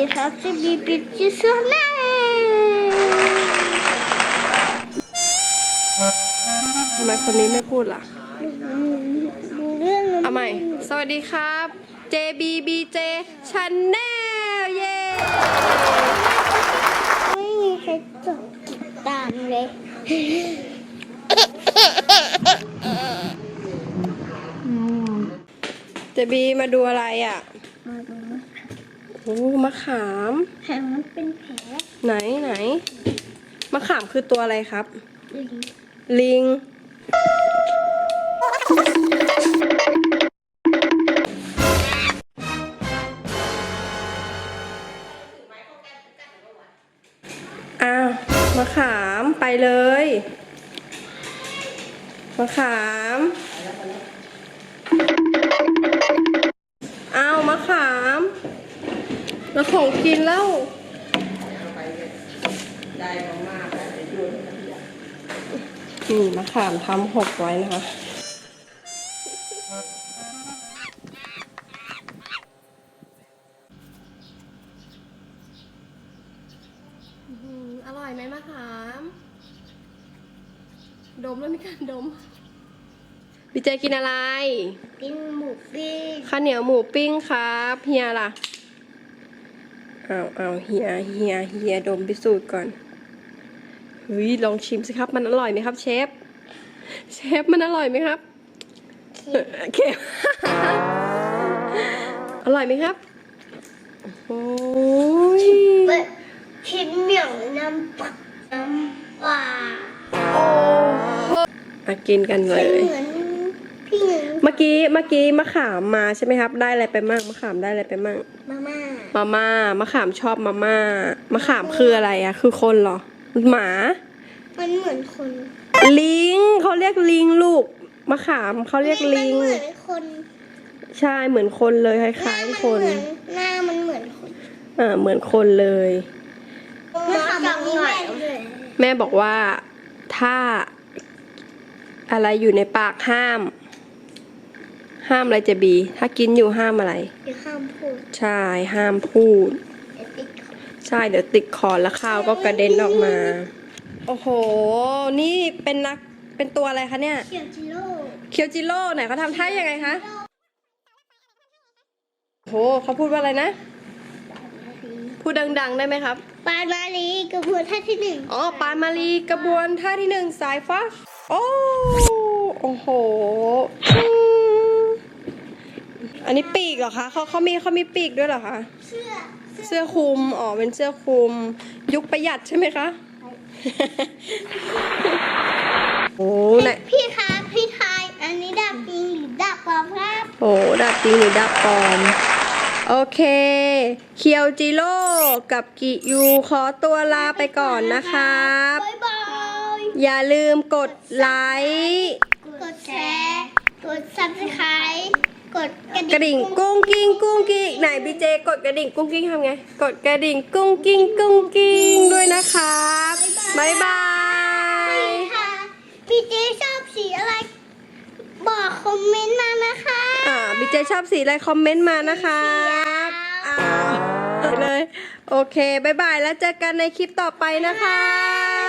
ดีครับจะมีปิดชื่อช่วงแม่ทำไมคนนี้ไม่พูดล่ะ เรื่องเอาใหม่ สวัสดีครับ JBBJ Channel เย้ไม่มีใครจดติดตามเลย เจบีมาดูอะไรอะ มาดู โอ้มะขามแผลมันเป็นแผลไหนไหนมะขามคือตัวอะไรครับ ลิงลิงอ้าวมะขามไปเลยมะขาม แล้วของกินแล้วนี่มะขามทำหกไว้นะคะอร่อยไหมมะขาม ดมแล้วมีการดมพี่เจกินอะไรกินหมูปิ้งข้าวเหนียวหมูปิ้งครับเฮียล่ะ เอาเอาเฮียเฮียเฮียดมพิสูจน์ก่อนเฮ้ยลองชิมสิครับ มันอร่อยไหมครับ เชฟ เชฟมันอร่อยไหมครับเออเค็มอร่อยไหมครับ โอ้ยชิมเหนียวน้ำปักน้ำปลามากินกันเลยเหมือนพี่หนึ่งเมื่อกี้เมื่อกี้มะขามมาใช่ไหมครับ ได้อะไรไปมั่งมะขามได้อะไรไปมั่งมาม่า มาม่ามะขามชอบมาม่ามะขามคืออะไรอะคือคนเหรอ หมา มันเหมือนคนลิงเขาเรียกลิงลูกมะขามเขาเรียกลิง มันเหมือนคนใช่เหมือนคนเลยคล้ายๆ คน หน้ามันเหมือนคนอ่าเหมือนคนเลยมะขามมีแม่เลยแม่บอกว่าถ้าอะไรอยู่ในปากห้าม ห้ามอะไรจะบี ถ้ากินอยู่ห้ามอะไรอย่าห้ามพูด ใช่ ห้ามพูดอย่าติดคอใช่ เดี๋ยวติดคอแล้วข้าวก็กระเด็นออกมา โอ้โห นี่เป็นนัก เป็นตัวอะไรคะเนี่ยเขียวจิโร่ เคียวจิโร่ไหนเขาทำท่ายังไงคะ โอ้โหเขาพูดว่าอะไรนะ พูดดัง ๆ ได้ไหมครับปลามาลีกระบวนท่าที่หนึ่งอ๋อ ปานมาลีกระบวนท่าที่หนึ่งสายฟ้า โอ้ โอ้โหอืม อันนี้ปีกเหรอคะเขาเขามีเขามีปีกด้วยเหรอคะ เสื้อเสื้อคลุม อ๋อ เป็นเสื้อคลุม ยุคประหยัดใช่ไหมคะ โอ้ไหนพี่คะพี่ทาย อันนี้ดาบจริงหรือดาบปลอมครับโอ้ดาบจริงหรือดาบปลอม โอเค เคียวจิโร่กับกิยูขอตัวลาไปก่อนนะครับ บ๊ายบาย อย่าลืมกดไลค์ กดแชร์ กดซับสไครต์ กดกระดิ่งกุ้งกิ้งกุ้งกิ้งไหนบีเจกดกระดิ่งกุ้งกิ้งทำไง กดกระดิ่งกุ้งกิ้งกุ้งกิ้งด้วยนะครับบ๊ายบายค่ะพี่เจชอบสีอะไร บอกคอมเมนต์มานะคะอ่าบีเจชอบสีอะไรคอมเมนต์มานะครับอ้าวเลย โอเคบ๊ายบายแล้วเจอกันในคลิปต่อไปนะครับ